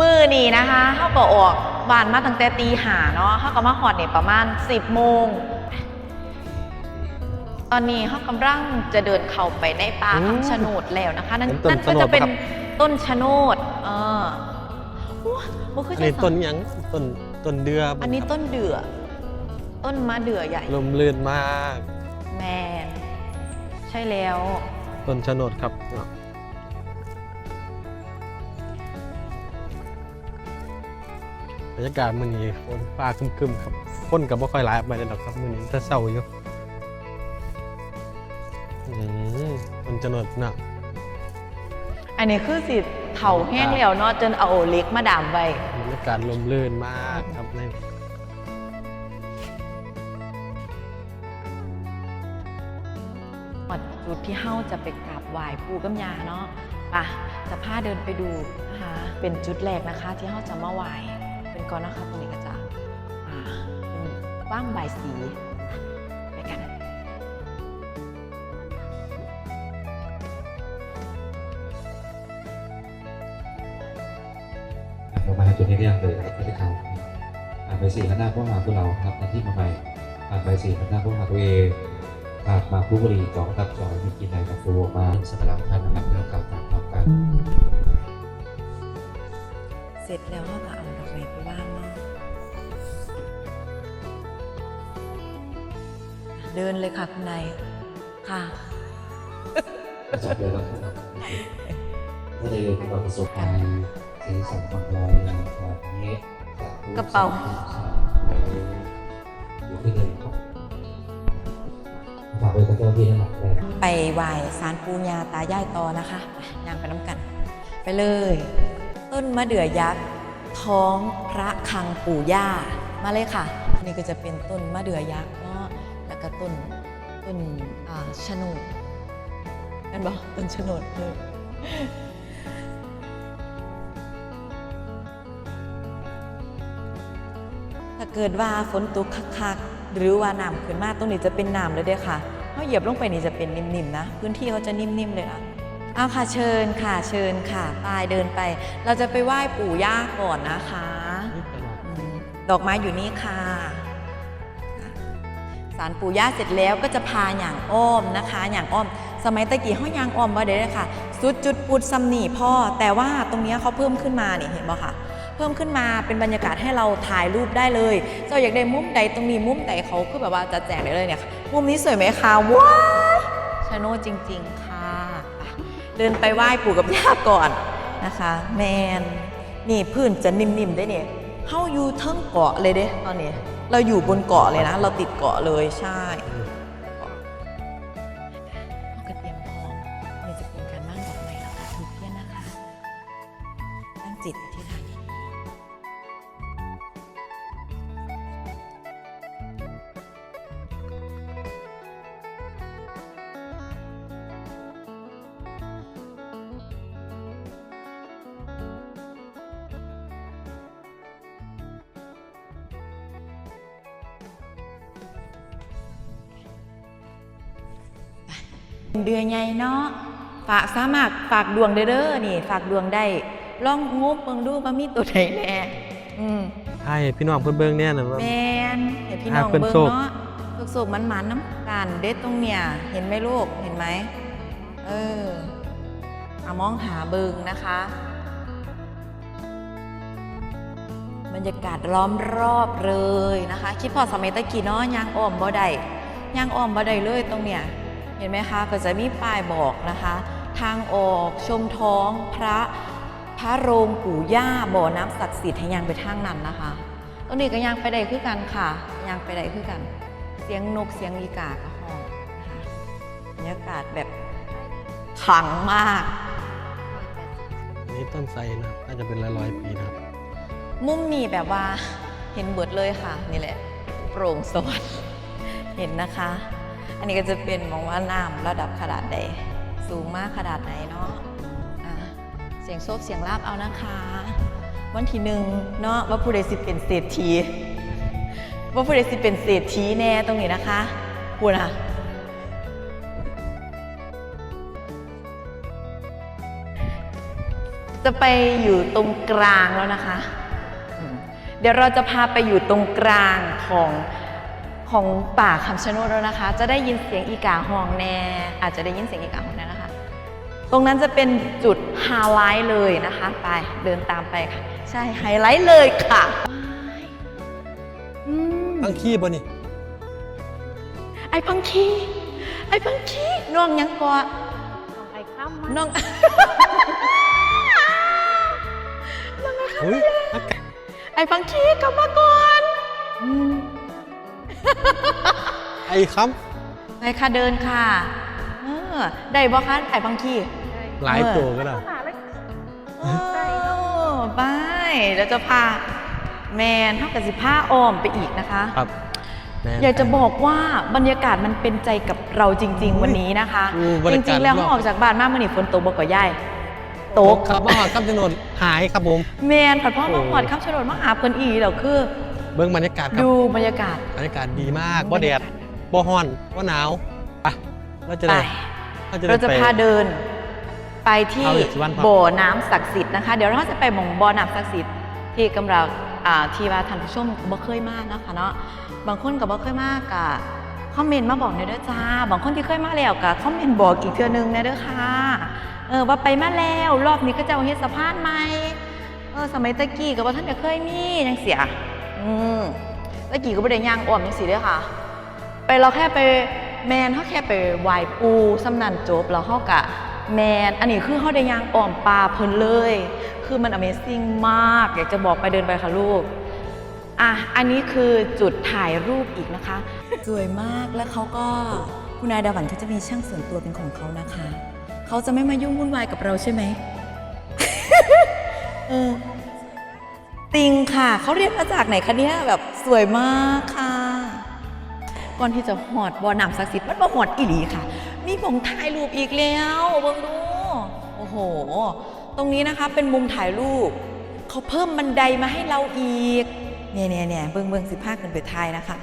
มือนี่นะคะเขาก็ออกบ้านมาตั้งแต่ตีหาเนาะเขาก็มาหอดเนี่ยประมาณ 10โมง ตอนนี้เขากำลังจะเดินเข้าไปในป่าอืมคำชะโนดแล้วนะคะ นั่นเป็นต้นนั่นก็จะเป็นชะโนดครับต้นชะโนด เออโอ้บ่เคอัยนใช้นี้สัต้งนหยังต้นต้นเดือบ่อันนี้ครับต้นเดือ ต้นมะเดื่อใหญ่ ลมลื่นมาก แมน ใช่แล้ว ต้นชะโนดครับ บรรยากาศมื้อนี้ฝนฟ้าครึมๆครับฝนก็บ่ค่อยหลายไปเลยดอกครับมื้อนี้ถ้าเช้าอยู่อืมต้นชะโนดน่ะอันนี้คือสิเถาแห้งแล้วเนาะจนเอาเหล็กมาดามไว้บรรยากาศลมลื่นมากครับในจุดที่เฮาจะไปกราบไหว้ปู่กัมยาเนาะป่ะจะพาเดินไปดูนะคะเป็นจุดแรกนะคะ ที่เฮาจะมาไหว้ เป็นก่อนนะคะตรงนี้ก็จะอ่าเป็นว่างบายสีไปกันเรามาจุดนี้เรียงเลยครับที่เขาอ่านไปสี่ข้างหน้าพวกมาพวกเราครับในที่มาใหม่อ่านไปสี่ข้างหน้าพวกมาตัวเองผ่านมาผู้บริจองครับจองมีกินไหนกับฟูมาสักการะท่านนะครับเรื่องการต่างต่อกัน ร็จแล้วเราก็เอาดอกไม้ไปวางเนาะเดินเลยค่ะคุณนายค่ะจับเลยครับก็เลยเป็นประสบการณ์สีสันความลอยแบบนี้กระเป๋าอยู่ที่เลยครับฝากไว้กับเจ้าที่ให้หนักแรงไปไหว้สารปูญาตายายต่อนะคะไปย่างไปน้ำกัน ไปเลย ต้นมะเดื่อยักษ์ ท้องพระคังปู่ย่า มาเลยค่ะ นี่ก็จะเป็นต้นมะเดื่อยักษ์เนาะแล้วก็ต้นต้นชนดนั่นบอกต้นชนดเลยถ้าเกิดว่าฝนตกคักๆหรือว่าน้ำขึ้นมาตรงนี้จะเป็นน้ำเลยเด้อค่ะเขาเหยียบลงไปนี่จะเป็นนิ่มๆนะ พื้นที่เขาจะนิ่มๆเลยอะ เอาค่ะเชิญค่ะเชิญค่ะปายเดินไป เราจะไปไหว้ปู่ย่าก่อนนะคะอืมดอกไม้อยู่นี่ค่ะสารปู่ย่าเสร็จแล้วก็จะพาอย่างอ้อมนะคะอย่างอ้อม สมัยตะกี้ห้องยางอ้อมว่าเด้อค่ะสุดจุดปุดซัมนี่พ่อ แต่ว่าตรงเนี้ยเขาเพิ่มขึ้นมานี่เห็นบ่ค่ะ เพิ่มขึ้นมาเป็นบรรยากาศให้เราถ่ายรูปได้เลย เจ้าอยากได้มุมใดตรงนี้มุมใดเขาคือแบบว่าจะแจกได้เลยเนี่ยค่ะมุมนี้สวยไหมคะว้ายชาโน่จริง ๆ ค่ะไป เดินไปไหว้ปู่กับย่าก่อนนะคะ แมนนี่พื้นจะนิ่มๆได้เนี่ยเฮาอยู่เทิงเกาะเลยเด้ตอนนี้ เราอยู่บนเกาะเลยนะ เราติดเกาะเลยใช่เอากระเตรียมพร้อมนี่จะเป็นการมั่งดอกไม้แล้วค่ะทูบเทียนนะคะตั้งจิตอธิษฐาน เดือนใหญ่เนาะฝากสามารถฝากดวงเด้อเด้อนี่ ฝากดวงได้ลองงบเบิ่งดูว่ามีตัวไหนแน่อืมใช่พี่น้องเพิ่นเบิ่งแน่น่ะว่า แมนเดี๋ยวพี่น้องอะเพิ่นเบิ่งโศก เนาะลูกโศกมันมันๆน้ำกันเด็ดตรงเนี่ยเห็นไหมลูกเห็นไหมเออเอามองหาเบิงนะคะ บรรยากาศล้อมรอบเลยนะคะ คิดพอสมัยตะกี้เนาะยางอ้อมบ่ได้ยางอ้อมบ่ได้เลยตรงเนี้ย เห็นไหมคะก็จะมีป้ายบอกนะคะ ทางออกชมท้องพระพระโรงปู่ย่าบ่อน้ำศักดิ์สิทธิ์ให้ยางไปทางนั้นนะคะตรงนี้ก็ยางไปได้คือกันค่ะยางไปได้คือกัน เสียงนกเสียงอีกากระหองนะคะบรรยากาศแบบขลังมากอันนี้ต้นไทรนะน่าจะเป็นร้อยๆปีนะครับมุมนี้แบบว่าเห็นเบิดเลยค่ะ นี่แหละ โปร่งสวัสดิ์เห็นนะคะ อันนี้ก็จะเป็นมองว่าน้ำระดับขนาดใด สูงมากขนาดไหนเนาะเสียงโซบเสียงลาบเอานะคะ วันที่หนึ่งเนาะว่าผู้ใดสิเป็นเศรษฐีว่าผู้ใดสิเป็นเศรษฐีแน่ตรงนี้นะคะพูดนะจะไปอยู่ตรงกลางแล้วนะคะ เดี๋ยวเราจะพาไปอยู่ตรงกลางของ ของป่าคำชะโนดแล้วนะคะ จะได้ยินเสียงอีกาห้องแน่อาจจะได้ยินเสียงอีกาห้องแน่นะคะ ตรงนั้นจะเป็นจุดไฮไลท์เลยนะคะ ไปเดินตามไปค่ะ ใช่ไฮไลท์เลยค่ะว้ายอืมตั้งขี้บ่นี่ ไอ้พังคีไอ้พังคีน้องยังกอไอ้ข้ามมาน้องเฮ้ยไอ้พังคีกลับมาก่อนอืม ไอ้คไปค่ะเดินค่ะเออได้บ่คะไอ้พังคีำหลายตัวก็ได้หาเลยโอ้ไปเดี๋ยวจะพาแมนเท่ากับสิผ้าอ้อมไปอีกนะคะ ครับแม่น อยากจะบอกว่าบรรยากาศมันเป็นใจกับเราจริง ๆ วันนี้นะคะ อืมบรรจยากาศ ริง ๆ แล้วรอบเขาออกจากบ้านมากมื่อนี่ฝนตกบ่ก่อย่ายตกครับมาหอดครับจำนวนหายครับผม แมนผัดพ่อมาโอ้หอดข้ามชนดมาหาเพิ่นอีเดี๋ยวคือ เบิ้งบรรยากาศครับดูบรรยากาศ บรรยากาศดีมากบ่แดดบ่ฮ้อนบ่หนาวไปเราจะไปได้เราจะได้เราจะไปพาเดินไปที่เอาเลยสิวันครับบ่อน้ำศักดิ์สิทธิ์นะคะ เดี๋ยวเราจะไปหมองบ่อน้ำศักดิ์สิทธิ์ที่กำลังอ่าที่ว่าท่านผู้ชมบ่เคยมากนะคะเนาะบางคนก็บ่เคยมากกะคอมเมนต์มาบอกหน่อยเด้อจ้า บางคนที่เคยมาแล้วก็คอมเมนต์บอกอีกเทื่อนึงนะเด้อค่ะเออว่าไปมาแล้วรอบนี้ก็จะเอาเฮ็ดสะพานใหม่เออสมัยตะกี้ก็บ่ท่านจะเคยมีจังเสีย อืมตะกี้ก็บ่ได้ย่างอ้อมจังซี่เด้อค่ะ ไปเราแค่ไปแมนเขาแค่ไปไหว้ปูสำนันจบแล้วเขากะแมนอันนี้คือเขาได้ยางอ่อมปลาเพลินเลย คือมัน Amazing มาก อยากจะบอกไปเดินไปค่ะลูกอะอันนี้คือจุดถ่ายรูปอีกนะคะ สวยมากแล้วเขาก็คุณนายดาวันเขาจะมีช่างส่วนตัวเป็นของเขานะคะ เขาจะไม่มายุ่งวุ่นวายกับเราใช่ไหม เออ ติงค่ะ เขาเรียนมาจากไหนคะเนี่ยแบบสวยมากค่ะ ก่อนที่จะหอดบอน้ำศักดิ์สิทธิ์มันมาหอดอีหลีค่ะ มีผมถ่ายรูปอีกแล้วเบิ่งดู โอ้โห ตรงนี้นะคะเป็นมุมถ่ายรูป เขาเพิ่มบันไดมาให้เราอีก เนี่ยเนี่ยเนี่ยเบิ่งเบิ่งสิบห้าขึ้นไปถ่ายนะคะ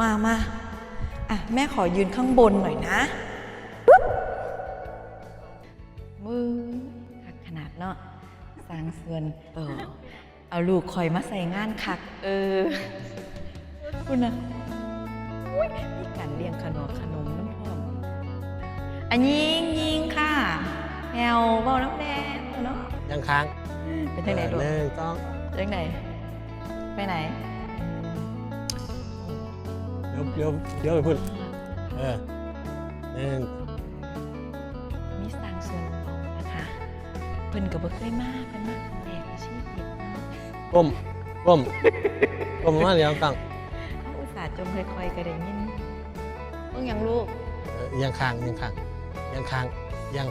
มามาอะแม่ขอยืนข้างบนหน่อยนะมือขนาดเนาะสร้างส่วนเออ เอาลูกคอยมาใส่งานคัก เออคุณนะมีการเลี้ยงขนมขนมน้ำพร้อมอันยิงยิงค่ะแอวเบาน้ำแดงเนาะยังค้างเป็นจังไหนดูหนึ่งสองจังไหน ไปไหน เดี๋ยวเดี๋ยวเดี๋ยวไปพูดเออหนึ่งมีสร้างส่วนต่อนะคะเพิ่นกับบ่เคยมาเพิ่นมาครั้งแรกในชีวิตเนาะ ก้มก้มก้มมาเดี๋ยวตั้งเขาอุตส่าห์จมค่อยๆก็ได้ยินเพิ่งยังลูกเออยังค้างยังค้างยังค้างยัง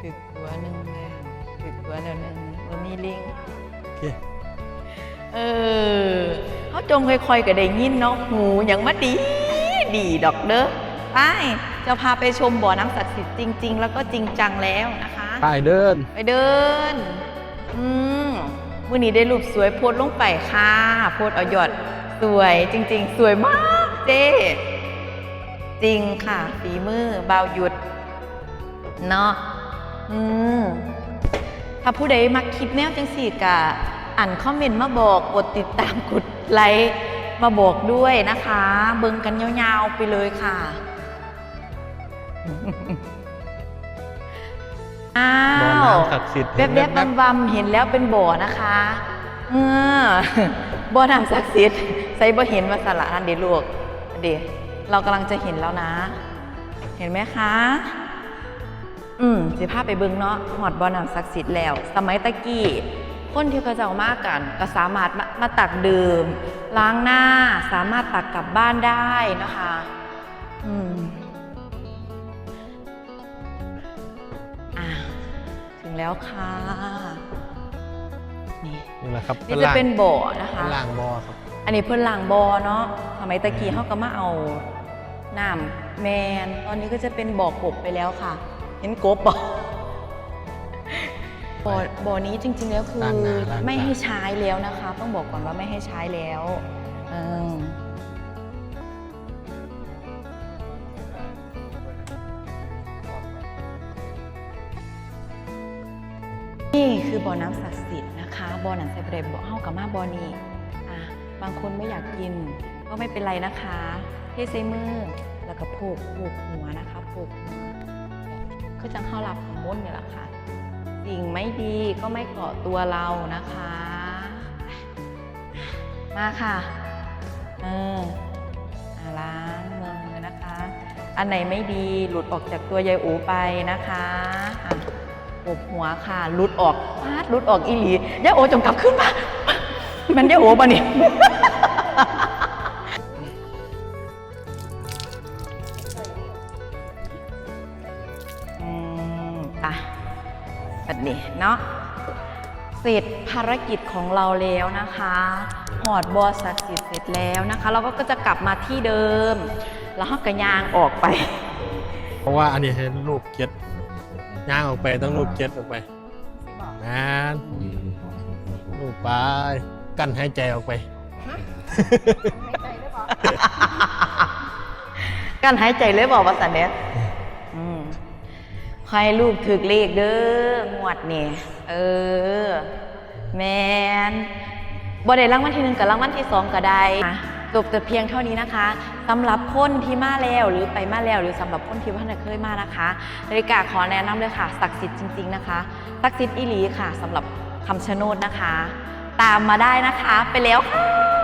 ถึกหัวหนึ่งแล้วถึกหัวแล้วหนึ่งบ่มีลิงโอเคเออเขาจมค่อยๆก็ได้ยินเนาะหูอย่างมาดีดีดอกเด้อไปจะพาไปชมบ่อน้ำศักดิ์สิทธิ์จริง ๆ แล้วก็จริงจังแล้วนะคะ ไปเดิน ไปเดิน อืมวันนี้ได้รูปสวยโพสลงไปค่ะ โพสเอายอด สวยจริง ๆ สวยมากเจ๊จริงค่ะ ฝีมือเบาหยุด เนาะอืมถ้าผู้ใดมักคลิปแนวจังสี่กะอ่านคอมเมนต์มาบอกกดติดตามกดไลค์มาบอกด้วยนะคะ เบิ่งกันยาวๆไปเลยค่ะ อ้าบ่อวน้ำศักดิ์สิทธิ์แวบๆบำๆเห็นแล้วเป็นบ่อนะคะเออบ่อน้ำศักดิ์สิทธิ์ใส่บ่เห็นว่าสละนั่นเดี๋ยวลูกเดี๋ยวเรากำลังจะเห็นแล้วนะ เห็นไหมคะ อืมสิพาไปเบิ่งเนาะหอดบ่อน้ำศักดิ์สิทธิ์แล้ว สมัยตะกี้คนที่เขาเจ้ามากกัน ก็สามารถมามาตักดื่ม ล้างหน้าสามารถตักกลับบ้านได้นะคะ อืม แล้วค่ะ นี่นี่แหละครับนี่จะเป็นบ่อนะคะ ล่างบอครับ อันนี้เพิ่นล้างบ่อเนาะสมัยตะกี้เขาก็มาเอาน้ำแมน ตอนนี้ก็จะเป็นบ่อกบไปแล้วค่ะ เห็นกบบ่บ่อบ่อนี้จริง ๆ แล้วคือล้างหน้าล้างตาไม่ให้ใช้แล้วนะคะ ต้องบอกก่อนว่าไม่ให้ใช้แล้ว เออ บ่อน้ำศักดิ์สิทธิ์นะคะบ่อน้ำใส่ประเดบ่อเฮากับมาบ่อนี้อะบางคนไม่อยากกิน ก็ไม่เป็นไรนะคะเทใส่มือแล้วก็โผกโผกหัวนะคะโผกหัวคือจังเข้ารับของมุ่นนี่แหละค่ะสิ่งไม่ดีก็ไม่เกาะตัวเรานะคะ มาค่ะเออล้างมือนะคะ อันไหนไม่ดีหลุดออกจากตัวยายอูไปนะคะ ปบหัวค่ะหลุดออกพาดหลุดออกอีหลียาโอจงกลับขึ้นมามันยาโอปะนี่อืมอะแบบนี้เนาะเสร็จภารกิจของเราแล้วนะคะหอดบอสักดิ์เสร็จแล้วนะคะ เราก็จะกลับมาที่เดิม แล้วเราก็ยางออกไป เพราะว่าอันนี้เห็นรูปเก็ต ย่างออกไปต้องรูปเก็ตออกไปนานรูปไปกั้นหายใจออกไปการหายใจเลยบอกว่าสันเนี้ยอืมใครลูกถึกเลขเด้องวดนี่เออ แมนบ่ได้รางวัลที่หนึ่งกับรางวัลที่สองก็ได้อะ จบแต่เพียงเท่านี้นะคะสำหรับคนที่มาแล้วหรือไปมาแล้วหรือสำหรับคนที่ว่าเคยมานะคะนาฬิกาขอแนะนำเลยค่ะศักดิ์สิทธิ์จริง ๆนะคะศักดิ์สิทธิ์อีหลีค่ะสำหรับคำชะโนดนะคะ ตามมาได้นะคะไปแล้วค่ะ